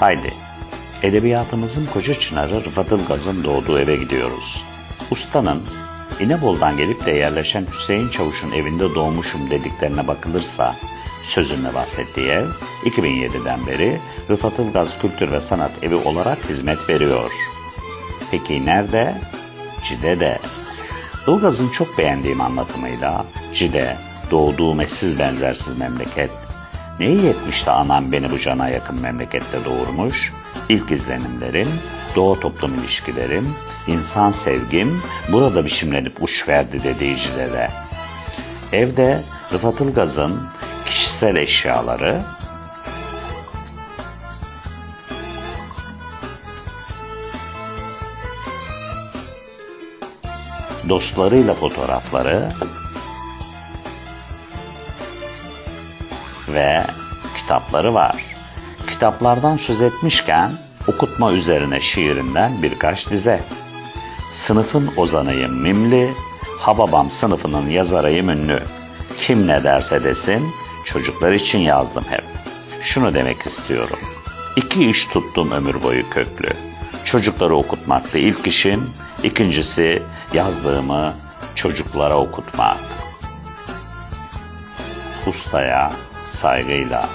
Haydi, edebiyatımızın koca çınarı Rıfat Ilgaz'ın doğduğu eve gidiyoruz. Ustanın İnebol'dan gelip de yerleşen Hüseyin Çavuş'un evinde doğmuşum dediklerine bakılırsa sözünle bahsettiği ev 2007'den beri Rıfat Ilgaz Kültür ve Sanat Evi olarak hizmet veriyor. Peki nerede? Cide'de. Ilgaz'ın çok beğendiğim anlatımıyla Cide, doğduğum eşsiz benzersiz memleket. Neyi yetmiş de anam beni bu cana yakın memlekette doğurmuş? İlk izlenimlerim, doğu toplum ilişkilerim, insan sevgim burada biçimlenip uç verdi dediği Cide'de. Evde Rıfat Ilgaz'ın kişisel eşyaları, dostlarıyla fotoğrafları ve kitapları var. Kitaplardan söz etmişken okutma üzerine şiirinden birkaç dize. Sınıfın ozanıyım mimli, Hababam sınıfının yazarıyım ünlü. Kim ne derse desin, çocuklar için yazdım hep. Şunu demek istiyorum. İki iş tuttum ömür boyu köklü. Çocukları okutmaktı ilk işim, ikincisi yazdığımı çocuklara okutmak. Ustaya saygıyla.